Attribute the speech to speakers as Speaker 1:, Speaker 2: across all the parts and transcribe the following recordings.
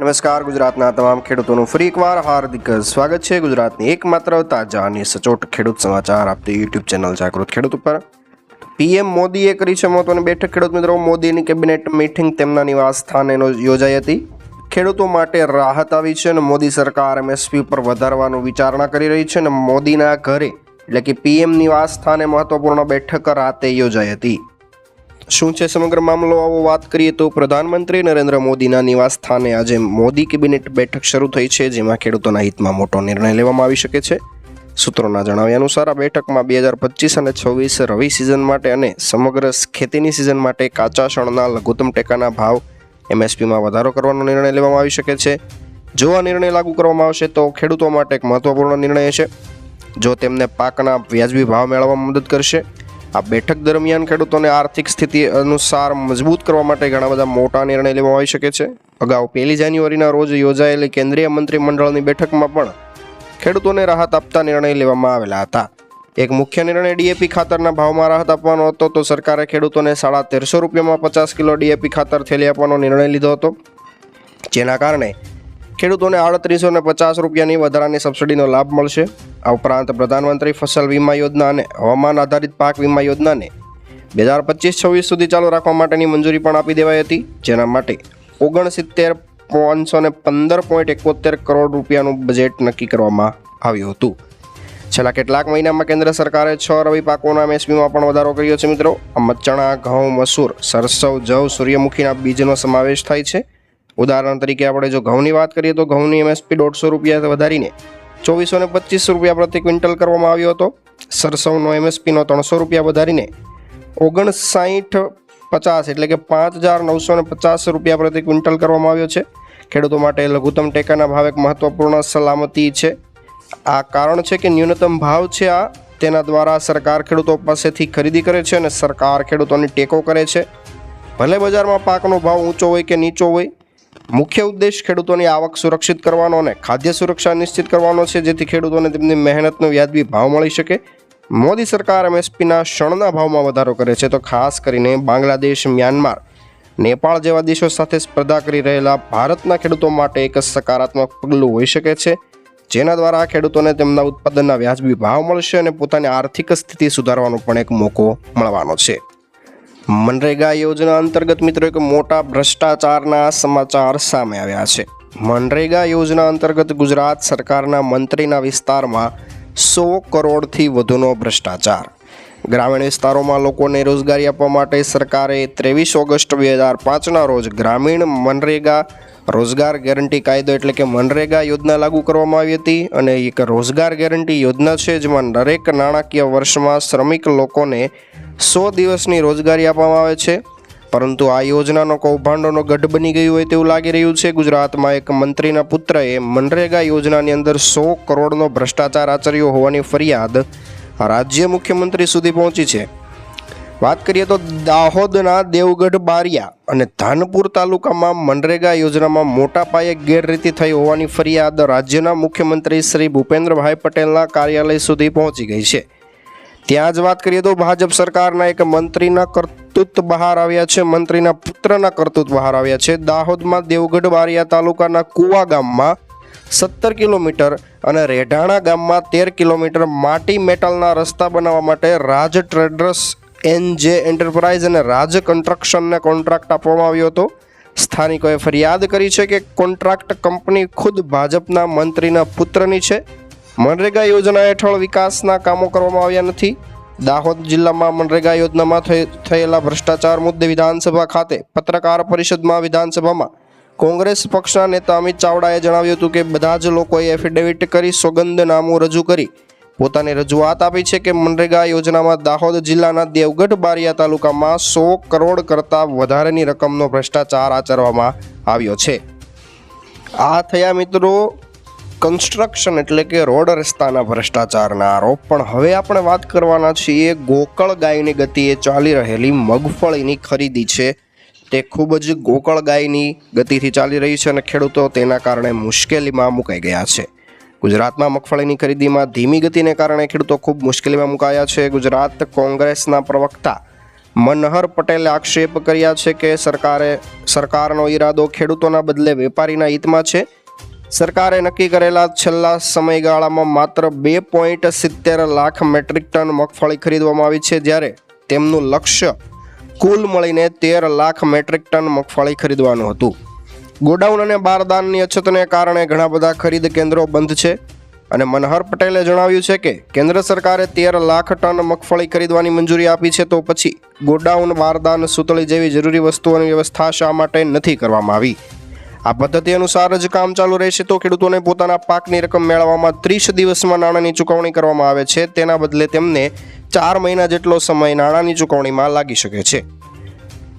Speaker 1: નમસ્કાર, ગુજરાતના તમામ ખેડૂતોનું ફરી એકવાર હાર્દિક સ્વાગત છે. ગુજરાતની એકમાત્ર તાજા અને સચોટ ખેડૂત સમાચાર આપતી યુટ્યુબ ચેનલ જાગૃત ખેડૂત ઉપર. પીએમ મોદીએ કરી છે મહત્વની બેઠક. ખેડૂત મિત્રો, મોદીની કેબિનેટ મીટિંગ તેમના નિવાસ સ્થાને યોજાઈ હતી. ખેડૂતો માટે રાહત આવી છે અને મોદી સરકાર એમએસપી ઉપર વધારવાનું વિચારણા કરી રહી છે અને મોદીના ઘરે, એટલે કે પીએમ નિવાસ સ્થાને મહત્વપૂર્ણ બેઠક રાતે યોજાઈ હતી. શું છે સમગ્ર મામલો? આવો વાત કરીએ તો પ્રધાનમંત્રી નરેન્દ્ર મોદીના નિવાસ સ્થાને આજે મોદી કેબિનેટ બેઠક શરૂ થઈ છે, જેમાં ખેડૂતોના હિતમાં મોટો નિર્ણય લેવામાં આવી શકે છે. સૂત્રોના જણાવ્યા અનુસાર, આ બેઠકમાં બે હજાર પચીસ અને છવ્વીસ રવિ સિઝન માટે અને સમગ્ર ખેતીની સિઝન માટે કાચા શણના લઘુત્તમ ટેકાના ભાવ એમએસપીમાં વધારો કરવાનો નિર્ણય લેવામાં આવી શકે છે. જો આ નિર્ણય લાગુ કરવામાં આવશે, તો ખેડૂતો માટે એક મહત્વપૂર્ણ નિર્ણય છે જો તેમને પાકના વ્યાજબી ભાવ મેળવવામાં મદદ કરશે આ બેઠક દરમિયાન ખેડૂતોને આર્થિક સ્થિતિ અનુસાર મજબૂત કરવા માટે ઘણા બધા મોટા નિર્ણય લેવામાં આવી શકે છે. અગાઉ પહેલી જાન્યુઆરીના રોજ યોજાયેલી કેન્દ્રીય મંત્રીમંડળની બેઠકમાં પણ ખેડૂતોને રાહત આપતા નિર્ણય લેવામાં આવેલા હતા. એક મુખ્ય નિર્ણય ડીએપી ખાતરના ભાવમાં રાહત આપવાનો હતો તો સરકારે ખેડૂતોને સાડા તેરસો રૂપિયામાં પચાસ કિલો ડીએપી ખાતર થેલી આપવાનો નિર્ણય લીધો હતો. જેના કારણે ખેડૂતોને આડત્રીસો ને પચાસ રૂપિયાની વધારાની સબસિડીનો લાભ મળશે. આ ઉપરાંત પ્રધાનમંત્રી ફસલ વીમા યોજના અને હવામાન આધારિત પાક વીમા યોજનાને બે હજાર પચીસ છવ્વીસ સુધી ચાલુ રાખવા માટેની મંજૂરી પણ આપી દેવાઈ હતી, જેના માટે ઓગણસિત્તેર પાંચસો ને પંદર પોઈન્ટ એકોતેર કરોડ રૂપિયાનું બજેટ નક્કી કરવામાં આવ્યું હતું. છેલ્લા કેટલાક મહિનામાં કેન્દ્ર સરકારે છ રવિ પાકોના એમએસપીમાં પણ વધારો કર્યો છે મિત્રો. આમાં ચણા ઘઉં, મસૂર, સરસવ, જવ, સૂર્યમુખીના બીજનો સમાવેશ થાય છે. ઉદાહરણ તરીકે આપણે જો ઘઉંની વાત કરીએ તો ઘઉંની એમએસપી દોઢસો રૂપિયા વધારીને ચોવીસો ને પચીસ રૂપિયા પ્રતિ ક્વિન્ટલ કરવામાં આવ્યો હતો. સરસવનો એમએસપીનો ત્રણસો રૂપિયા વધારીને ઓગણસાઠ પચાસ એટલે કે પાંચ હજાર નવસો ને પચાસ રૂપિયા પ્રતિ ક્વિન્ટલ કરવામાં આવ્યો છે. ખેડૂતો માટે લઘુત્તમ ટેકાના ભાવ એક મહત્વપૂર્ણ સલામતી છે. આ કારણ છે કે ન્યૂનતમ ભાવ છે આ. તેના દ્વારા સરકાર ખેડૂતો પાસેથી ખરીદી કરે છે અને સરકાર ખેડૂતોની ટેકો કરે છે. ભલે બજારમાં પાકનો ભાવ ઊંચો હોય કે નીચો હોય મુખ્ય ઉદ્દેશ ખેડૂતોની આવક સુરક્ષિત કરવાનો અને ખાદ્ય સુરક્ષા નિશ્ચિત કરવાનો છે, જેથી ખેડૂતોને તેમની મહેનતનો વ્યાજબી ભાવ મળી શકે. મોદી સરકાર એમએસપીના શણના ભાવમાં વધારો કરે છે, તો ખાસ કરીને બાંગ્લાદેશ, મ્યાનમાર, નેપાળ જેવા દેશો સાથે સ્પર્ધા કરી રહેલા ભારતના ખેડૂતો માટે એક સકારાત્મક પગલું હોઈ શકે છે, જેના દ્વારા ખેડૂતોને તેમના ઉત્પાદનના વ્યાજબી ભાવ મળશે અને પોતાની આર્થિક સ્થિતિ સુધારવાનો પણ એક મોકો મળવાનો છે. મનરેગા યોજના અંતર્ગત મિત્રો એક મોટા ભ્રષ્ટાચારના સમાચાર સામે આવ્યા છે. મનરેગા યોજના અંતર્ગત ગુજરાત સરકારના મંત્રીના વિસ્તારમાં સો કરોડથી વધુનો ભ્રષ્ટાચાર. ગ્રામીણ વિસ્તારોમાં લોકોને રોજગારી આપવા માટે સરકારે ત્રેવીસ ઓગસ્ટ બે હજાર પાંચના રોજ ગ્રામીણ મનરેગા રોજગાર ગેરંટી કાયદો એટલે કે મનરેગા યોજના લાગુ કરવામાં આવી હતી અને એક રોજગાર ગેરંટી યોજના છે જેમાં દરેક નાણાકીય વર્ષમાં શ્રમિક લોકોને સો દિવસની રોજગારી આપવામાં આવે છે. પરંતુ આ યોજનાનો કૌભાંડોનો ગઢ બની ગયું હોય તેવું લાગી રહ્યું છે. ગુજરાતમાં એક મંત્રીના પુત્રએ મનરેગા યોજનાની અંદર સો કરોડનો ભ્રષ્ટાચાર આચર્યો હોવાની ફરિયાદ રાજ્ય મુખ્યમંત્રી સુધી પહોંચી છે. વાત કરીએ તો દાહોદના દેવગઢ બારિયા અને ધાનપુર તાલુકામાં મનરેગા યોજનામાં મોટા પાયે ગેરરીતિ થઈ હોવાની ફરિયાદ રાજ્યના મુખ્યમંત્રી શ્રી ભૂપેન્દ્રભાઈ પટેલના કાર્યાલય સુધી પહોંચી ગઈ છે. ત્યાં જ વાત કરીએ તો ભાજપ સરકારના એક મંત્રીના કરતૂત બહાર આવ્યા છે, મંત્રીના પુત્રના કરતૂત બહાર આવ્યા છે. દાહોદમાં દેવગઢ બારિયા તાલુકાના કુવા ગામમાં સત્તર કિલોમીટર અને રેઢાણા ગામમાં તેર કિલોમીટર માટી મેટલના રસ્તા બનાવવા માટે Raj traders N J enterprise અને રાજ કન્સ્ટ્રક્શનને કોન્ટ્રાક્ટ આપવામાં આવ્યો હતો. સ્થાનિકોએ ફરિયાદ કરી છે કે કોન્ટ્રાક્ટ કંપની ખુદ ભાજપના મંત્રીના પુત્રની છે. મનરેગા યોજના હેઠળ વિકાસના કામો કરવામાં આવ્યા નથી. દાહોદ જિલ્લામાં મનરેગા યોજનામાં થયેલા ભ્રષ્ટાચાર મુદ્દે વિધાનસભા ખાતે પત્રકાર પરિષદમાં વિધાનસભામાં કોંગ્રેસ પક્ષના નેતા અમિત ચાવડાએ જણાવ્યું હતું કે બધા જ લોકોએ એફિડેવિટ કરી સોગંદનામું રજૂ કરી. પોતાની રજૂઆત આપી છે કે મનરેગા યોજનામાં દાહોદ જિલ્લાના દેવગઢ બારિયા તાલુકામાં સો કરોડ કરતાં વધારેની રકમનો ભ્રષ્ટાચાર આચરવામાં આવ્યો છે. આ થયા મિત્રો કન્સ્ટ્રક્શન એટલે કે રોડ રસ્તાના ભ્રષ્ટાચારના આરોપ. પણ હવે આપણે વાત કરવાના છીએ ગોકળ ગાયની ગતિએ ચાલી રહેલી મગફળીની ખરીદી છે. તે ખૂબ જ ગોકળ ગાયની ગતિથી ચાલી રહી છે અને ખેડૂતો તેના કારણે મુશ્કેલીમાં મુકાઈ ગયા છે. ગુજરાતમાં મગફળીની ખરીદીમાં ધીમી ગતિને કારણે ખેડૂતો ખૂબ મુશ્કેલીમાં મુકાયા છે. ગુજરાત કોંગ્રેસના પ્રવક્તા મનહર પટેલે આક્ષેપ કર્યા છે કે સરકારે, સરકારનો ઈરાદો ખેડૂતોના બદલે વેપારીના હિતમાં છે. સરકારે નક્કી કરેલા છેલ્લા સમયગાળામાં માત્ર બે પોઈન્ટ સિત્તેર લાખ મેટ્રિક ટન મગફળી ખરીદવામાં આવી છે, જ્યારે તેમનું લક્ષ્ય કુલ મળીને તેર લાખ મેટ્રિક ટન મગફળી ખરીદવાનું હતું. ગોડાઉન અને બારદાનની અછતને કારણે ઘણા બધા ખરીદ કેન્દ્રો બંધ છે અને મનહર પટેલે જણાવ્યું છે કે, કેન્દ્ર સરકારે તેર લાખ ટન મગફળી ખરીદવાની મંજૂરી આપી છે, તો પછી ગોડાઉન બારદાન સુતળી જેવી જરૂરી વસ્તુઓની વ્યવસ્થા શા માટે નથી કરવામાં આવી? આ પદ્ધતિ અનુસાર જ કામ ચાલુ રહેશે તો ખેડૂતોને પોતાના પાકની રકમ મેળવવામાં ત્રીસ દિવસમાં નાણાંની ચૂકવણી કરવામાં આવે છે. તેના બદલે તેમને ચાર મહિના જેટલો સમય નાણાંની ચૂકવણીમાં લાગી શકે છે.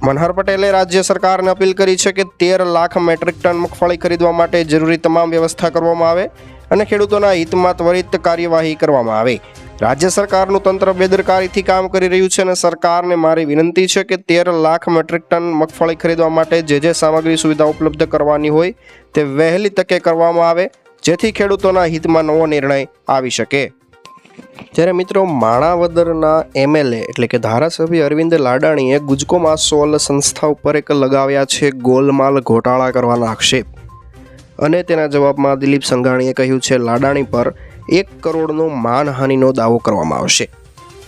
Speaker 1: મનહર પટેલે રાજ્ય સરકારને અપીલ કરી છે કે તેર લાખ મેટ્રિક ટન મગફળી ખરીદવા માટે જરૂરી તમામ વ્યવસ્થા કરવામાં આવે અને ખેડૂતોના હિતમાં ત્વરિત કાર્યવાહી કરવામાં આવે. રાજ્ય સરકારનું તંત્ર બેદરકારીથી કામ કરી રહ્યું છે અને સરકારને મારી વિનંતી છે કે તેર લાખ મેટ્રિક ટન મગફળી ખરીદવા માટે જે જે સામગ્રી સુવિધા ઉપલબ્ધ કરવાની હોય તે વહેલી તકે કરવામાં આવે, જેથી ખેડૂતોના હિતમાં નવો નિર્ણય આવી શકે. જ્યારે મિત્રો માણાવદરના એમએલએ એટલે કે ધારાસભ્ય અરવિંદ લાડાણીએ ગુજકોમાં સોલ સંસ્થા ઉપર એક લગાવ્યા છે ગોલમાલ ઘોટાળા કરવાના આક્ષેપ. અને તેના જવાબમાં દિલીપ સંઘાણીએ કહ્યું છે, લાડાણી પર એક કરોડનો માનહાનિનો દાવો કરવામાં આવશે.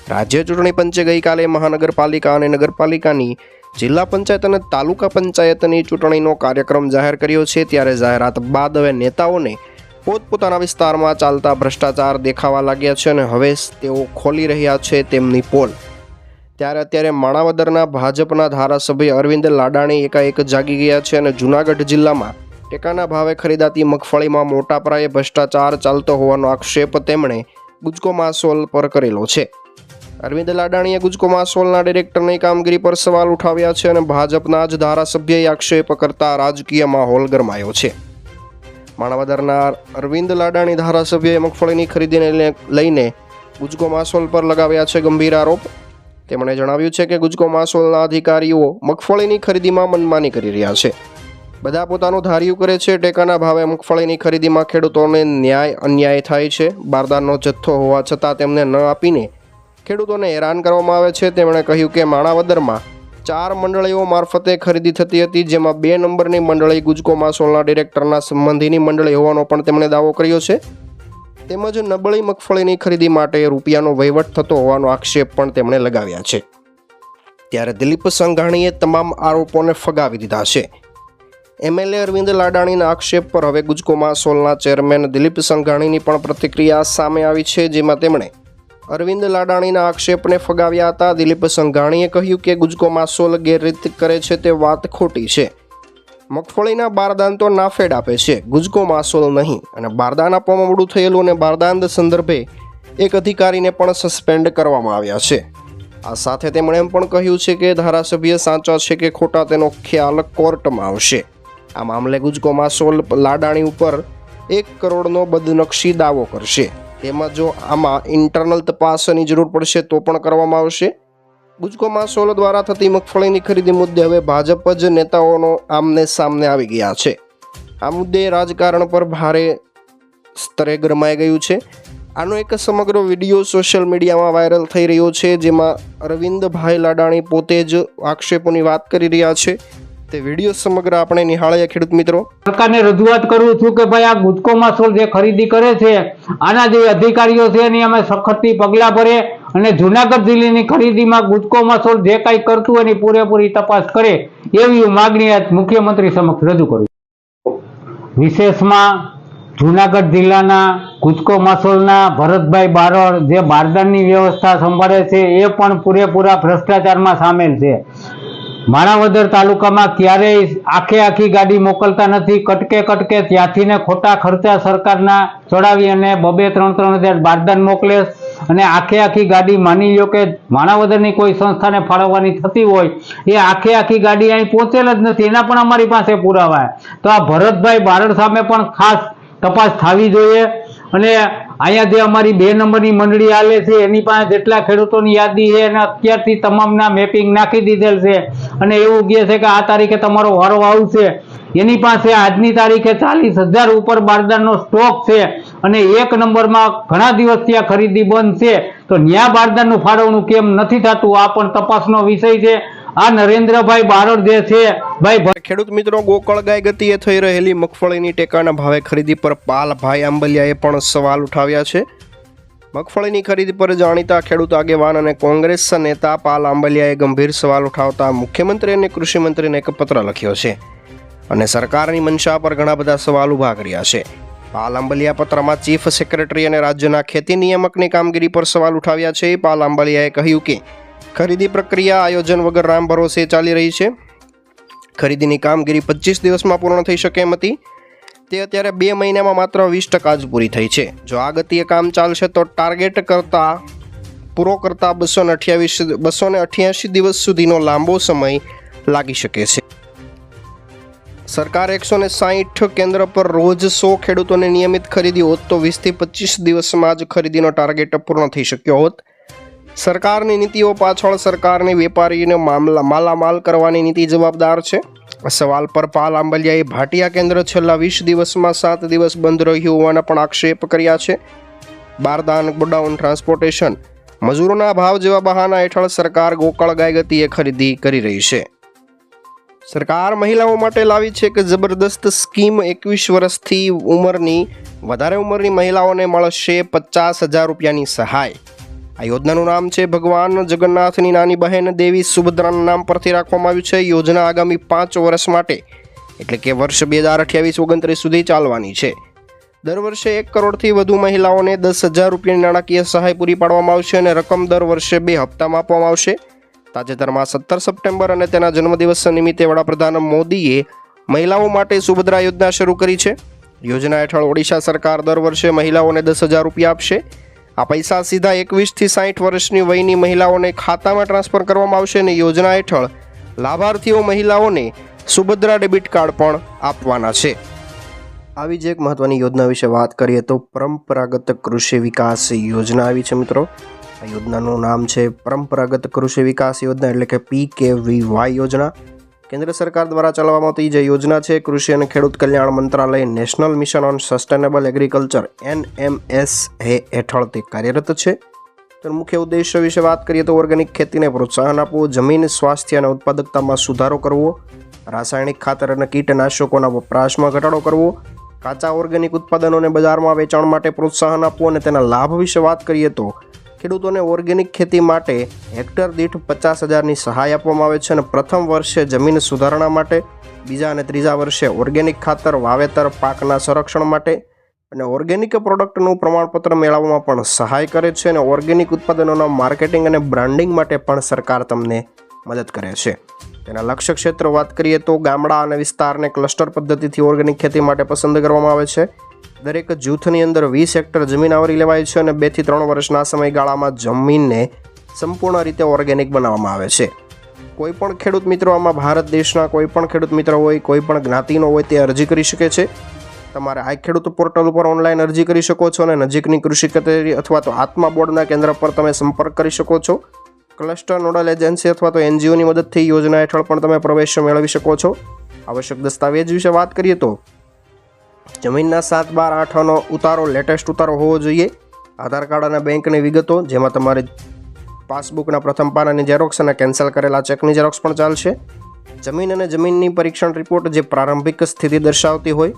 Speaker 1: રાજ્ય ચૂંટણી પંચે ગઈકાલે મહાનગરપાલિકા અને નગરપાલિકાની જિલ્લા પંચાયત અને તાલુકા પંચાયતની ચૂંટણીનો કાર્યક્રમ જાહેર કર્યો છે. ત્યારે જાહેરાત બાદ હવે નેતાઓને પોતપોતાના વિસ્તારમાં ચાલતા ભ્રષ્ટાચાર દેખાવા લાગ્યા છે અને હવે તેઓ ખોલી રહ્યા છે તેમની પોલ. ત્યારે અત્યારે માણાવદરના ભાજપના ધારાસભ્ય અરવિંદ લાડાણી એકાએક જાગી ગયા છે અને જૂનાગઢ જિલ્લામાં ટેકાના ભાવે ખરીદાતી મગફળીમાં મોટા પાયે ભ્રષ્ટાચાર ચાલતો હોવાનો આક્ષેપ તેમણે ગુજકો માસોલ પર કરેલો છે. અરવિંદ લાડાણીએ ગુજકો માસોલના ડિરેક્ટરની કામગીરી પર સવાલ ઉઠાવ્યા છે અને ભાજપના જ ધારાસભ્યએ આક્ષેપ કરતા રાજકીય માહોલ ગરમાયો છે. માણાવદરના અરવિંદ લાડાણી ધારાસભ્યએ મગફળીની ખરીદીને લઈને ગુજકો માસોલ પર લગાવ્યા છે ગંભીર આરોપ. તેમણે જણાવ્યું છે કે ગુજકો માસોલના અધિકારીઓ મગફળીની ખરીદીમાં મનમાની કરી રહ્યા છે. બધા પોતાનું ધાર્યું કરે છે. ટેકાના ભાવે મગફળીની ખરીદીમાં ખેડૂતોને ન્યાય, અન્યાય થાય છે. બારદાનનો જથ્થો હોવા છતાં તેમને ન આપીને ખેડૂતોને હેરાન કરવામાં આવે છે. તેમણે કહ્યું કે માણાવદરમાં ચાર મંડળીઓ મારફતે ખરીદી થતી હતી, જેમાં બે નંબરની મંડળી ગુજકો માસોલના ડિરેક્ટરના સંબંધીની મંડળી હોવાનો પણ તેમણે દાવો કર્યો છે. તેમજ નબળી મગફળીની ખરીદી માટે રૂપિયાનો વહીવટ થતો હોવાનો આક્ષેપ પણ તેમણે લગાવ્યા છે. ત્યારે દિલીપ સંઘાણીએ તમામ આરોપોને ફગાવી દીધા છે. એમએલએ અરવિંદ લાડાણીના આક્ષેપ પર હવે ગુજકોમાં સોલના ચેરમેન દિલીપ સંઘાણીની પણ પ્રતિક્રિયા સામે આવી છે, જેમાં તેમણે અરવિંદ લાડાણીના આક્ષેપને ફગાવ્યા હતા. દિલીપ સંઘાણીએ કહ્યું કે ગુજકો સોલ ગેરરીત કરે છે, તે વાત ખોટી છે. મગફળીના બારદાન તો નાફેડ આપે છે ગુજકો માસોલ નહીં. અને બારદાન આપવામાં મોડું થયેલું અને બારદાન સંદર્ભે એક અધિકારીને પણ સસ્પેન્ડ કરવામાં આવ્યા છે. આ સાથે તેમણે એમ પણ કહ્યું છે કે ધારાસભ્ય સાચા છે કે ખોટા, તેનો ખ્યાલ કોર્ટમાં આવશે. આ મામલે ગુજકોમાં સોલ લાડાણી ઉપર એક કરોડનો બદનક્ષી દાવો કરશે. તેમાં જો આમાં ઇન્ટરનલ તપાસની જરૂર પડશે તો પણ કરવામાં આવશે. ગુજકોમાં સોલ દ્વારા થતી મગફળીની ખરીદી મુદ્દે હવે ભાજપ જ નેતાઓનો આમને સામને આવી ગયા છે. આ મુદ્દે રાજકારણ પર ભારે સ્તરે ગરમાઈ ગયું છે. આનો એક સમગ્ર વીડિયો સોશિયલ મીડિયામાં વાયરલ થઈ રહ્યો છે, જેમાં અરવિંદભાઈ લાડાણી પોતે જ આક્ષેપોની વાત કરી રહ્યા છે. તે વીડિયો સમગ્ર આપણે નિહાળીએ ખેડૂત મિત્રો.
Speaker 2: સરકારને રજૂઆત કરું છું કે ભાઈ આ ગુજકો માસોલ જે ખરીદી કરે છે, આના જે અધિકારીઓ છે એની અમે સખતથી પગલાં ભરે અને જુનાગઢ જિલ્લાની ખરીદીમાં ગુજકો માસોલ જે કાંઈ કરતું એની પૂરેપૂરી તપાસ કરે એવી માગણી આજ મુખ્યમંત્રી સમક્ષ રજૂ કરું વિશેષમાં જુનાગઢ જિલ્લાના ગુજકો માસોલના ભરતભાઈ બારોડ જે બારદાનની વ્યવસ્થા સંભાળે છે એ પણ પૂરેપૂરા ભ્રષ્ટાચારમાં સામેલ છે. માણાવદર તાલુકામાં ક્યારેય આખે આખી ગાડી મોકલતા નથી. કટકે કટકે ત્યાંથી ને ખોટા ખર્ચા સરકારના ચડાવી અને બબે ત્રણ ત્રણ હજાર બારદાન મોકલે અને આખે આખી ગાડી માની લો કે માણાવદરની કોઈ સંસ્થાને ફાળવવાની થતી હોય, એ આખે આખી ગાડી અહીં પહોંચેલ જ નથી. એના પણ અમારી પાસે પુરાવા તો આ ભરતભાઈ બારડ સામે પણ ખાસ તપાસ થવી જોઈએ. અને અહીંયા જે અમારી બે નંબરની મંડળી હાલે છે, એની પાસે જેટલા ખેડૂતોની યાદી છે અને અત્યારથી તમામના મેપિંગ નાખી દીધેલ છે. અને એવું કહે છે કે આ તારીખે તમારો વારો આવશે. એની પાસે આજની તારીખે ચાલીસ હજાર ઉપર બારદાનનો સ્ટોક છે અને એક નંબરમાં ઘણા દિવસથી આ ખરીદી બંધ છે. તો ન્યા બારદાનનું ફાળવણું કેમ નથી થતું, આ પણ તપાસનો વિષય છે. આ નરેન્દ્રભાઈ બારડ જે છે, ભાઈ
Speaker 1: ખેડૂત મિત્રો, ગોકળ ગાય ગતિએ થઈ રહેલી મગફળીની ટેકાના ભાવે ખરીદી પર પાલભાઈ આંબલિયાએ પણ સવાલ ઉઠાવ્યા છે. મગફળીની ખરીદી પર જાણીતા ખેડૂત આગેવાન અને કોંગ્રેસ નેતા પાલ આંબલિયાએ ગંભીર સવાલ ઉઠાવતા મુખ્યમંત્રી અને કૃષિમંત્રીને એક પત્ર લખ્યો છે અને સરકારની મંશા પર ઘણા બધા સવાલ ઊભા કર્યા છે. પાલ આંબલિયા પત્રમાં ચીફ સેક્રેટરી અને રાજ્યના ખેતી નિયામકની કામગીરી પર સવાલ ઉઠાવ્યા છે. પાલ આંબલિયાએ કહ્યું કે ખરીદી પ્રક્રિયા આયોજન વગર રામ ભરોસે ચાલી રહી છે. ખરીદીની કામગીરી પચીસ દિવસમાં પૂર્ણ થઈ શકે એમ હતી. તે અત્યારે બે મહિનામાં માત્ર વીસ ટકા જ પૂરી થઈ છે. જો આ ગતિએ કામ ચાલશે તો ટાર્ગેટ કરતા, પૂરો કરતા બસો ને અઠ્યાવીસ, બસો ને અઠ્યાસી દિવસ સુધીનો લાંબો સમય લાગી શકે છે. સરકાર એકસો ને સાહીઠ કેન્દ્ર પર રોજ સો ખેડૂતોને નિયમિત ખરીદી હોત તો વીસથી પચીસ દિવસમાં જ ખરીદીનો ટાર્ગેટ પૂર્ણ થઈ શક્યો હોત. સરકારની નીતિઓ પાછળ સરકારની વેપારીને મામલા, માલામાલ કરવાની નીતિ જવાબદાર છે. સવાલ પર પાલ આંબલિયાએ ભાટિયા કેન્દ્ર છેલ્લા વીસ દિવસમાં સાત દિવસ બંધ રહ્યું હોવાના પણ આક્ષેપ કર્યા છે. બારદાન ગોડાઉન ટ્રાન્સપોર્ટેશન. મજૂરોના ભાવ જેવા બહાના હેઠળ સરકાર ગોકળ ગાય ગતિએ ખરીદી કરી રહી છે. સરકાર મહિલાઓ માટે લાવી છે કે જબરદસ્ત સ્કીમ. એકવીસ વર્ષથી ઉંમરની, વધારે ઉંમરની મહિલાઓને મળશે પચાસ હજાર રૂપિયાની સહાય. આ યોજનાનું નામ છે ભગવાન જગન્નાથની નાની બહેન દેવી સુભદ્રાના નામ પરથી રાખવામાં આવ્યું છે. યોજના આગામી પાંચ વર્ષ માટે, એટલે કે વર્ષ બે હજાર અઠ્યાવીસ ઓગણત્રીસ સુધી ચાલવાની છે. દર વર્ષે એક કરોડથી વધુ મહિલાઓને દસ હજાર રૂપિયાની નાણાકીય સહાય પૂરી પાડવામાં આવશે અને રકમ દર વર્ષે બે હપ્તામાં આપવામાં આવશે. તાજેતરમાં સત્તર સપ્ટેમ્બર અને તેના જન્મદિવસ નિમિત્તે વડાપ્રધાન મોદીએ મહિલાઓ માટે સુભદ્રા યોજના શરૂ કરી છે. યોજના હેઠળ ઓડિશા સરકાર દર વર્ષે મહિલાઓને દસ હજાર રૂપિયા આપશે. આ પૈસા સીધા એકવીસથી સાઠ વર્ષની વયની મહિલાઓને ખાતામાં ટ્રાન્સફર કરવામાં આવશે અને યોજના હેઠળ લાભાર્થીઓ મહિલાઓને સુભદ્રા ડેબિટ કાર્ડ પણ આપવાના છે. આવી જ એક મહત્વની યોજના વિશે વાત કરીએ તો પરંપરાગત કૃષિ વિકાસ યોજના આવી છે મિત્રો. આ યોજનાનું નામ છે પરંપરાગત કૃષિ વિકાસ યોજના એટલે કે પી કે વી વાય યોજના. કેન્દ્ર સરકાર દ્વારા ચલાવવામાં આવતી જે યોજના છે, કૃષિ અને ખેડૂત કલ્યાણ મંત્રાલય national mission on sustainable agriculture N M S A હેઠળ તે કાર્યરત છે. તો મુખ્ય ઉદ્દેશ્ય વિશે વાત કરીએ તો ઓર્ગેનિક ખેતીને પ્રોત્સાહન આપવું, જમીન સ્વાસ્થ્ય અને ઉત્પાદકતામાં સુધારો કરવો, રાસાયણિક ખાતર અને કીટનાશકોના વપરાશમાં ઘટાડો કરવો, કાચા ઓર્ગેનિક ઉત્પાદનોને બજારમાં વેચાણ માટે પ્રોત્સાહન આપવું અને તેના લાભ વિશે વાત કરીએ તો ખેડૂતોને ઓર્ગેનિક ખેતી માટે હેક્ટર દીઠ પચાસ હજારની સહાય આપવામાં આવે છે અને પ્રથમ વર્ષે જમીન સુધારણા માટે, બીજા અને ત્રીજા વર્ષે ઓર્ગેનિક ખાતર, વાવેતર, પાકના સંરક્ષણ માટે અને ઓર્ગેનિક પ્રોડક્ટનું પ્રમાણપત્ર મેળવવામાં પણ સહાય કરે છે અને ઓર્ગેનિક ઉત્પાદનોના માર્કેટિંગ અને બ્રાન્ડિંગ માટે પણ સરકાર તમને મદદ કરે છે. તેના લક્ષ્ય ક્ષેત્ર વાત કરીએ તો ગામડા અને વિસ્તારને ક્લસ્ટર પદ્ધતિથી ઓર્ગેનિક ખેતી માટે પસંદ કરવામાં આવે છે. દરેક જૂથની અંદર વીસ હેક્ટર જમીન આવરી લેવાય છે અને બેથી ત્રણ વર્ષના સમયગાળામાં જમીનને સંપૂર્ણ રીતે ઓર્ગેનિક બનાવવામાં આવે છે. કોઈ પણ ખેડૂત મિત્રો આમાં ભારત દેશના કોઈ પણ ખેડૂત મિત્ર હોય, કોઈ પણ જ્ઞાતિનો હોય તે અરજી કરી શકે છે. તમારે આ ખેડૂત પોર્ટલ ઉપર ઓનલાઈન અરજી કરી શકો છો અને નજીકની કૃષિ કચેરી અથવા તો આત્મા બોર્ડના કેન્દ્ર પર તમે સંપર્ક કરી શકો છો. ક્લસ્ટર નોડલ એજન્સી અથવા તો એનજીઓની મદદથી યોજના હેઠળ પણ તમે પ્રવેશ મેળવી શકો છો. આવશ્યક દસ્તાવેજ વિશે વાત કરીએ તો જમીનના સાત બાર આઠનો ઉતારો લેટેસ્ટ ઉતારો હોવો જોઈએ. આધાર કાર્ડ અને બેંકની વિગતો, જેમાં તમારે પાસબુકના પ્રથમ પાનાની ઝેરોક્સ અને કેન્સલ કરેલા ચેકની ઝેરોક્સ પણ ચાલશે. જમીન અને જમીનની પરીક્ષણ રિપોર્ટ જે પ્રારંભિક સ્થિતિ દર્શાવતી હોય.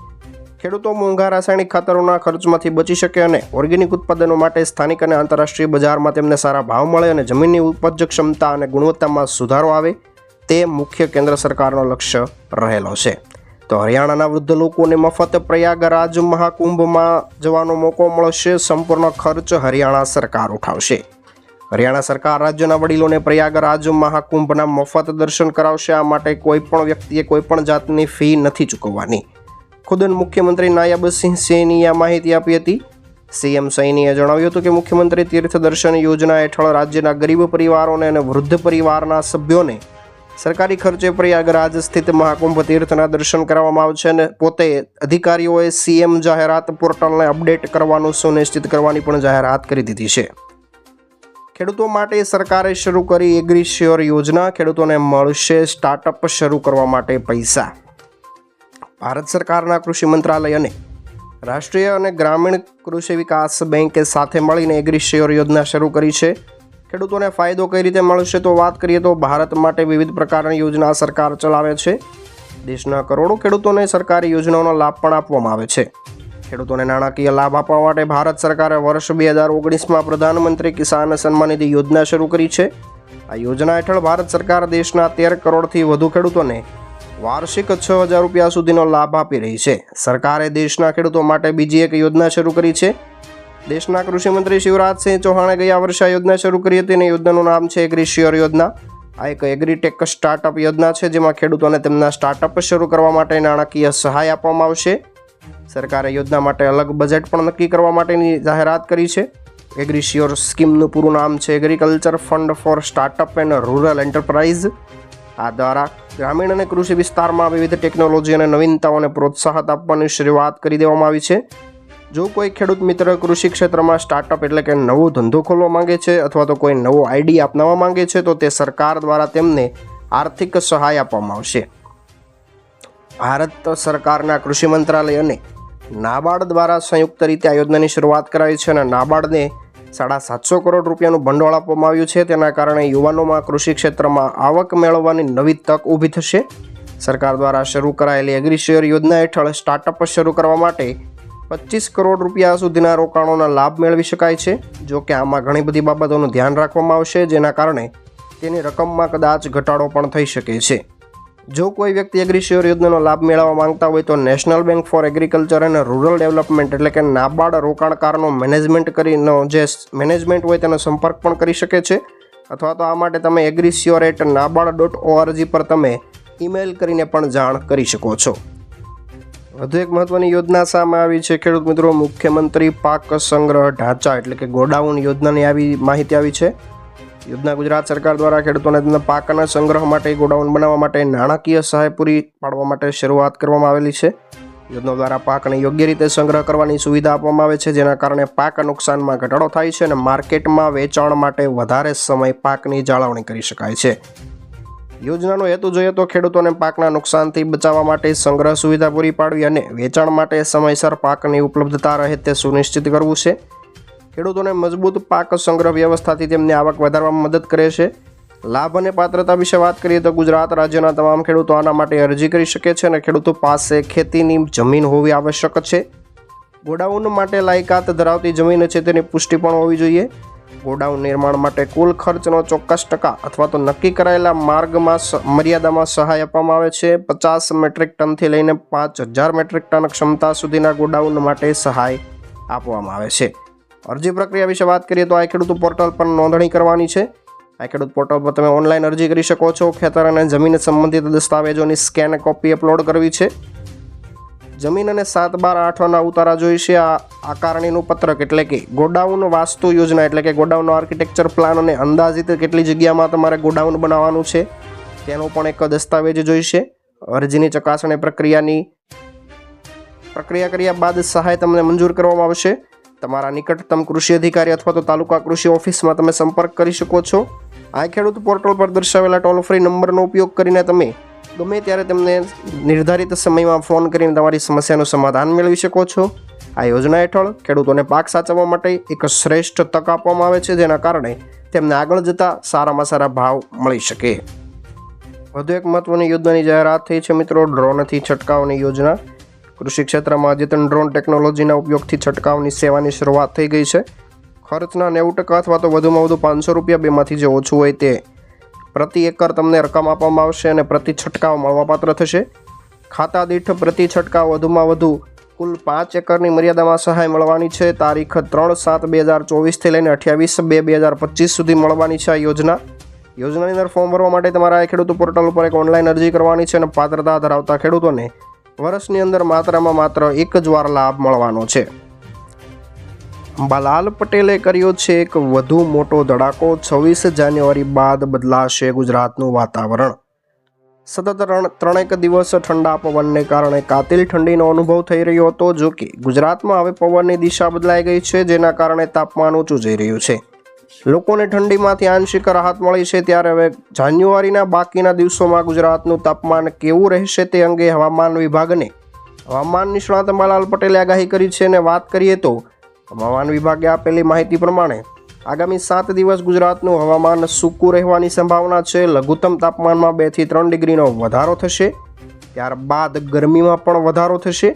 Speaker 1: ખેડૂતો મોંઘા રાસાયણિક ખાતરોના ખર્ચમાંથી બચી શકે અને ઓર્ગેનિક ઉત્પાદનો માટે સ્થાનિક અને આંતરરાષ્ટ્રીય બજારમાં તેમને સારા ભાવ મળે અને જમીનની ઉપજ ક્ષમતા અને ગુણવત્તામાં સુધારો આવે. તે મુખ્ય કેન્દ્ર સરકારનો લક્ષ્ય રહેલો છે. તો હરિયાણાના વૃદ્ધ લોકોને મફત પ્રયાગરાજ મહાકુંભમાં જવાનો મોકો મળશે. સંપૂર્ણ ખર્ચ હરિયાણા સરકાર ઉઠાવશે. હરિયાણા સરકાર રાજ્યના વડીલોને પ્રયાગરાજ મહાકુંભના મફત દર્શન કરાવશે. આ માટે કોઈ પણ વ્યક્તિએ કોઈ પણ જાતની ફી નથી ચૂકવવાની. ખુદ મુખ્યમંત્રી નાયબ સિંહ સૈનીએ આ માહિતી આપી હતી. સીએમ સૈનીએ જણાવ્યું હતું કે મુખ્યમંત્રી તીર્થ દર્શન યોજના હેઠળ રાજ્યના ગરીબ પરિવારોને અને વૃદ્ધ પરિવારના સભ્યોને સરકારી ખર્ચે પ્રયાગરાજ સ્થિત મહાકુંભ તીર્થના દર્શન કરવામાં આવશે અને પોતે અધિકારીઓએ સીએમ જાહેરાત પોર્ટલને અપડેટ કરવાનું સુનિશ્ચિત કરવાની પણ જાહેરાત કરી દીધી છે. ખેડૂતો માટે સરકારે શરૂ કરી એગ્રી શ્યોર યોજના. ખેડૂતોને મળશે સ્ટાર્ટઅપ શરૂ કરવા માટે પૈસા. ભારત સરકારના કૃષિ મંત્રાલય અને રાષ્ટ્રીય અને ગ્રામીણ કૃષિ વિકાસ બેંકે સાથે મળીને એગ્રી શેર યોજના શરૂ કરી છે. ખેડૂતોને ફાયદો કઈ રીતે મળશે તો વાત કરીએ તો ભારત માટે વિવિધ પ્રકારની યોજના સરકાર ચલાવે છે. દેશના કરોડો ખેડૂતોને સરકારી યોજનાઓનો લાભ પણ આપવામાં આવે છે. ખેડૂતોને નાણાકીય લાભ આપવા માટે ભારત સરકારે વર્ષ બે હજાર ઓગણીસમાં પ્રધાનમંત્રી કિસાન સન્માન નિધિ યોજના શરૂ કરી છે. આ યોજના હેઠળ ભારત સરકાર દેશના તેર કરોડથી વધુ ખેડૂતોને વાર્ષિક છ હજાર રૂપિયા સુધીનો લાભ આપી રહી છે. સરકારે દેશના ખેડૂતો માટે બીજી એક યોજના શરૂ કરી છે. દેશના કૃષિમંત્રી શિવરાજસિંહ ચૌહાણે ગયા વર્ષે આ યોજના શરૂ કરી હતી અને યોજનાનું નામ છે એગ્રી શિયોર યોજના. આ એક એગ્રીટેક સ્ટાર્ટઅપ યોજના છે, જેમાં ખેડૂતોને તેમના સ્ટાર્ટઅપ શરૂ કરવા માટે નાણાકીય સહાય આપવામાં આવશે. સરકારે યોજના માટે અલગ બજેટ પણ નક્કી કરવા માટેની જાહેરાત કરી છે. એગ્રી શિયોર સ્કીમનું પૂરું નામ છે agriculture fund for startup and rural enterprise આ દ્વારા ગ્રામીણ અને કૃષિ વિસ્તારમાં વિવિધ ટેકનોલોજી અને નવીનતાઓને પ્રોત્સાહન આપવાની શરૂઆત કરી દેવામાં આવી છે. જો કોઈ ખેડૂત મિત્ર કૃષિ ક્ષેત્રમાં સ્ટાર્ટઅપ એટલે કે નવો ધંધો ખોલવા માંગે છે અથવા તો કોઈ નવો આઈડી અપનાવવા માંગે છે, તો તે સરકાર દ્વારા તેમને આર્થિક સહાય આપવામાં આવશે. ભારત સરકારના કૃષિ મંત્રાલય અને નાબાર્ડ દ્વારા સંયુક્ત રીતે આ યોજનાની શરૂઆત કરાઈ છે અને નાબાર્ડને સાડા સાતસો કરોડ રૂપિયાનું ભંડોળ આપવામાં આવ્યું છે. તેના કારણે યુવાનોમાં કૃષિ ક્ષેત્રમાં આવક મેળવવાની નવી તક ઊભી થશે. સરકાર દ્વારા શરૂ કરાયેલી એગ્રી યોજના હેઠળ સ્ટાર્ટઅપ શરૂ કરવા માટે પચીસ કરોડ રૂપિયા સુધીના રોકાણોના લાભ મેળવી શકાય છે. જો કે આમાં ઘણી બધી બાબતોનું ધ્યાન રાખવામાં આવશે, જેના કારણે તેની રકમમાં કદાચ ઘટાડો પણ થઈ શકે છે. જો કોઈ વ્યક્તિ એગ્રી શેર યોજનાનો લાભ મેળવવા માંગતા હોય તો નેશનલ બેંક ફોર એગ્રીકલ્ચર અને રૂરલ ડેવલપમેન્ટ એટલે કે નાબાર્ડ રોકાણકારનો મેનેજમેન્ટ કરીનો જે મેનેજમેન્ટ હોય તેનો સંપર્ક પણ કરી શકે છે. અથવા તો આ માટે તમે agri sure at NABARD dot O R G પર તમે ઈમેલ કરીને પણ જાણ કરી શકો છો. વધુ એક મહત્વની યોજના સામે આવી છે. ખેડૂત મિત્રો, મુખ્યમંત્રી પાક સંગ્રહ ઢાંચા એટલે કે ગોડાઉન યોજનાની આવી માહિતી આવી છે. યોજના ગુજરાત સરકાર દ્વારા ખેડૂતોને તેમના પાકના સંગ્રહ માટે ગોડાઉન બનાવવા માટે નાણાકીય સહાય પૂરી પાડવા માટે શરૂઆત કરવામાં આવેલી છે. યોજના દ્વારા પાકને યોગ્ય રીતે સંગ્રહ કરવાની સુવિધા આપવામાં આવે છે, જેના કારણે પાક નુકસાનમાં ઘટાડો થાય છે અને માર્કેટમાં વેચાણ માટે વધારે સમય પાકની જાળવણી કરી શકાય છે. યોજનાનો હેતુ જોઈએ તો ખેડૂતોને પાકના નુકસાનથી બચાવવા માટે સંગ્રહ સુવિધા પૂરી પાડવી અને વેચાણ માટે સમયસર પાકની ઉપલબ્ધતા રહે તે સુનિશ્ચિત કરવું છે. ખેડૂતોને મજબૂત પાક સંગ્રહ વ્યવસ્થાથી તેમની આવક વધારવામાં મદદ કરે છે. લાભ અને પાત્રતા વિશે વાત કરીએ તો ગુજરાત રાજ્યના તમામ ખેડૂતો આના માટે અરજી કરી શકે છે અને ખેડૂતો પાસે ખેતીની જમીન હોવી આવશ્યક છે. ગોડાઉન માટે લાયકાત ધરાવતી જમીન છે તેની પુષ્ટિ પણ હોવી જોઈએ. ગોડાઉન નિર્માણ માટે કુલ ખર્ચનો ચોક્કસ ટકા અથવા તો નક્કી કરાયેલા માર્ગમાં મર્યાદામાં સહાય આપવામાં આવે છે. પચાસ મેટ્રિક ટનથી લઈને પાંચ હજાર મેટ્રિક ટન ક્ષમતા સુધીના ગોડાઉન માટે સહાય આપવામાં આવે છે. અરજી પ્રક્રિયા વિશે વાત કરીએ તો આ ખેડૂત પોર્ટલ પર નોંધણી કરવાની છે. આ ખેડૂત પોર્ટલ પર તમે ઓનલાઈન અરજી કરી શકો છો. ખેતર અને જમીન સંબંધિત દસ્તાવેજોની સ્કેન કોપી અપલોડ કરવી છે. જમીન અને સાત બાર આઠના ઉતારા જોઈશે આ આકારણીનું પત્રક એટલે કે ગોડાઉન વાસ્તુ યોજના એટલે કે ગોડાઉનનો આર્કિટેક્ચર પ્લાન અને અંદાજિત કેટલી જગ્યામાં તમારે ગોડાઉન બનાવવાનું છે, તેનો પણ એક દસ્તાવેજ જોઈશે અરજીની ચકાસણી પ્રક્રિયાની પ્રક્રિયા કર્યા બાદ સહાય તમને મંજૂર કરવામાં આવશે. તમારા નિકટતમ કૃષિ અધિકારી અથવા તો તાલુકા કૃષિ ઓફિસમાં તમે સંપર્ક કરી શકો છો. આ ખેડૂત પોર્ટલ પર દર્શાવેલા ટોલ ફ્રી નંબરનો ઉપયોગ કરીને તમે ગમે ત્યારે તેમને નિર્ધારિત સમયમાં ફોન કરીને તમારી સમસ્યાનું સમાધાન મેળવી શકો છો. આ યોજના હેઠળ ખેડૂતોને પાક સાચવવા માટે એક શ્રેષ્ઠ તક આપવામાં આવે છે, જેના કારણે તેમને આગળ જતા સારામાં સારા ભાવ મળી શકે. વધુ એક મહત્વની યોજનાની જાહેરાત થઈ છે મિત્રો, ડ્રોનથી છંટકાવની યોજના. કૃષિ ક્ષેત્રમાં અદ્યતન ડ્રોન ટેકનોલોજીના ઉપયોગથી છંટકાવની સેવાની શરૂઆત થઈ ગઈ છે. ખર્ચના નેવું ટકા અથવા તો વધુમાં વધુ પાંચસો રૂપિયા બેમાંથી જે ઓછું હોય તે પ્રતિ એકર તમને રકમ આપવામાં આવશે અને પ્રતિ છંટકાવ મળવાપાત્ર થશે. ખાતા દીઠ પ્રતિ છંટકાવ વધુમાં વધુ કુલ પાંચ એકરની મર્યાદામાં સહાય મળવાની છે. તારીખ ત્રણ સાત બે હજાર ચોવીસથી લઈને અઠ્યાવીસ બે બે હજાર પચીસ સુધી મળવાની છે આ યોજના. યોજનાની અંદર ફોર્મ ભરવા માટે તમારા ખેડૂતો પોર્ટલ ઉપર એક ઓનલાઈન અરજી કરવાની છે અને પાત્રતા ધરાવતા ખેડૂતોને વર્ષની અંદર માત્રામાં માત્ર એક જ વાર લાભ મળવાનો છે. અંબાલાલ પટેલે કર્યો છે એક વધુ મોટો ધડાકો છવ્વીસ જાન્યુઆરી બાદ બદલાશે ગુજરાતનું વાતાવરણ. સતત રણ- ત્રણેક દિવસ ઠંડા પવનને કારણે કાતિલ ઠંડીનો અનુભવ થઈ રહ્યો હતો, જો કે ગુજરાતમાં હવે પવનની દિશા બદલાઈ ગઈ છે, જેના કારણે તાપમાન ઊંચું જઈ રહ્યું છે. લોકોને ઠંડીમાંથી આંશિક રાહત મળી છે, ત્યારે હવે જાન્યુઆરીના બાકીના દિવસોમાં ગુજરાતનું તાપમાન કેવું રહેશે તે અંગે હવામાન વિભાગને હવામાન નિષ્ણાત અંબાલાલ પટેલે આગાહી કરી છે અને વાત કરીએ તો હવામાન વિભાગે આપેલી માહિતી પ્રમાણે આગામી સાત દિવસ ગુજરાતનું હવામાન સૂકું રહેવાની સંભાવના છે. લઘુત્તમ તાપમાનમાં બેથી ત્રણ ડિગ્રીનો વધારો થશે. ત્યારબાદ ગરમીમાં પણ વધારો થશે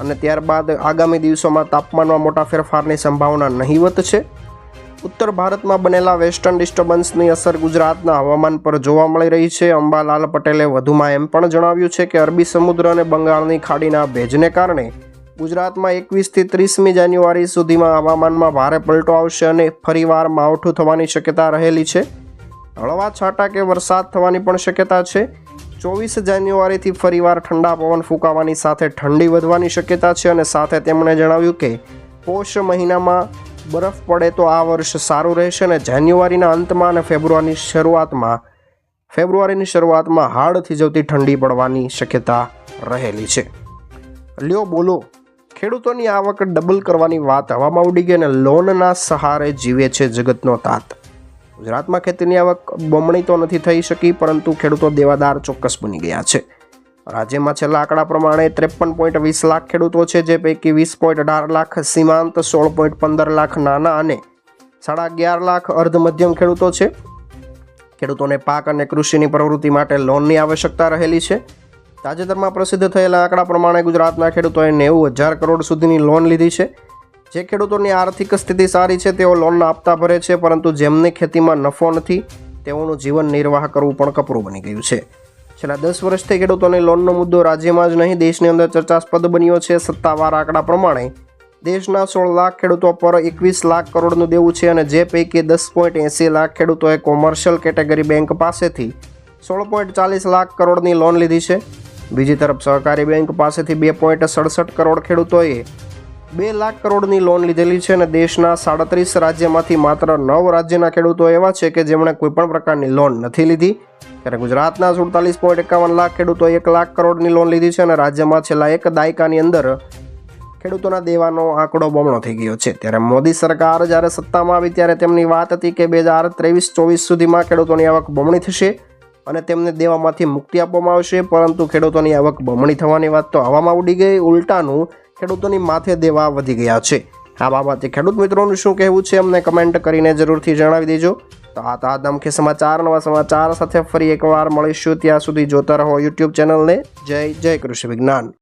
Speaker 1: અને ત્યારબાદ આગામી દિવસોમાં તાપમાનમાં મોટા ફેરફારની સંભાવના નહીવત છે. ઉત્તર ભારતમાં બનેલા વેસ્ટર્ન ડિસ્ટર્બન્સની અસર ગુજરાતના હવામાન પર જોવા મળી રહી છે. અંબાલાલ પટેલે વધુમાં એમ પણ જણાવ્યું છે કે અરબી સમુદ્ર અને બંગાળની ખાડીના ભેજને કારણે ગુજરાતમાં એકવીસથી ત્રીસમી જાન્યુઆરી સુધીમાં હવામાનમાં ભારે પલટો આવશે અને ફરીવાર માવઠું થવાની શક્યતા રહેલી છે. હળવા છાંટા કે વરસાદ થવાની પણ શક્યતા છે. ચોવીસ જાન્યુઆરીથી ફરીવાર ઠંડા પવન ફૂંકાવાની સાથે ઠંડી વધવાની શક્યતા છે અને સાથે તેમણે જણાવ્યું કે, પોષ મહિનામાં બરફ પડે તો આ વર્ષ સારું રહેશે અને જાન્યુઆરીના અંતમાં અને ફેબ્રુઆરીની શરૂઆતમાં ફેબ્રુઆરીની શરૂઆતમાં હાડ થીજવતી ઠંડી પડવાની શક્યતા રહેલી છે. લ્યો બોલો ખેડૂતોની આવક ડબલ કરવાની વાત હવામાં ઉડી ગઈ અને લોનના સહારે જીવે છે જગતનો તાત. ગુજરાતમાં ખેતીની આવક બમણી તો નથી થઈ શકી, પરંતુ ખેડૂતો દેવાદાર ચોક્કસ બની ગયા છે. રાજ્યમાં છેલ્લા આંકડા પ્રમાણે ત્રેપન પોઈન્ટ વીસ લાખ ખેડૂતો છે, જે પૈકી વીસ પોઈન્ટ અઢાર લાખ સીમાંત, સોળ પોઈન્ટ પંદર લાખ નાના અને સાડા અગિયાર લાખ અર્ધ મધ્યમ ખેડૂતો છે. ખેડૂતોને પાક અને કૃષિની પ્રવૃત્તિ માટે લોનની આવશ્યકતા રહેલી છે. તાજેતરમાં પ્રસિદ્ધ થયેલા આંકડા પ્રમાણે ગુજરાતના ખેડૂતોએ નેવું હજાર કરોડ સુધીની લોન લીધી છે. જે ખેડૂતોની આર્થિક સ્થિતિ સારી છે, તેઓ લોનના આપતા ભરે છે, પરંતુ જેમને ખેતીમાં નફો નથી, તેઓનું જીવન નિર્વાહ કરવું પણ કપરું બની ગયું છે. છેલ્લા દસ વર્ષથી ખેડૂતોની લોનનો મુદ્દો રાજ્યમાં જ નહીં, દેશની અંદર ચર્ચાસ્પદ બન્યો છે. સત્તાવાર આંકડા પ્રમાણે દેશના સોળ લાખ ખેડૂતો પર એકવીસ લાખ કરોડનું દેવું છે અને જે પૈકી દસ પોઈન્ટ એંસી લાખ ખેડૂતોએ કોમર્શિયલ કેટેગરી બેંક પાસેથી સોળ પોઈન્ટ ચાલીસ લાખ કરોડની લોન લીધી છે. બીજી તરફ સહકારી બેંક પાસેથી બે પોઈન્ટ સડસઠ કરોડ ખેડૂતોએ બે લાખ કરોડની લોન લીધેલી છે અને દેશના સાડત્રીસ રાજ્યમાંથી માત્ર નવ રાજ્યના ખેડૂતો એવા છે કે જેમણે કોઈપણ પ્રકારની લોન નથી લીધી. ત્યારે ગુજરાતના સુડતાલીસ પોઈન્ટ એકાવન લાખ ખેડૂતો એક લાખ કરોડની લોન લીધી છે અને રાજ્યમાં છેલ્લા એક દાયકાની અંદર ખેડૂતોના દેવાનો આંકડો બમણો થઈ ગયો છે. ત્યારે મોદી સરકાર જ્યારે સત્તામાં આવી ત્યારે તેમની વાત હતી કે બે હજાર ત્રેવીસ ચોવીસ સુધીમાં ખેડૂતોની આવક બમણી થશે. અને તેમને દેવામાંથી મુક્તિ આપવામાં આવશે. પરંતુ ખેડૂતોની આવક બમણી થવાની વાત તો હવામાં ઉડી ગઈ. ઉલટાનું ખેડૂતોની માથે દેવા વધી ગયા છે. આ બાબતે ખેડૂત મિત્રોનું શું કહેવું છે અમને કમેન્ટ કરીને જરૂરથી જણાવી દેજો. તો આ તા દમખે સમાચાર, નવા સમાચાર સાથે ફરી એકવાર મળીશું ત્યાં સુધી જોતા રહો યુટ્યુબ ચેનલને. જય જય કૃષિ વિજ્ઞાન.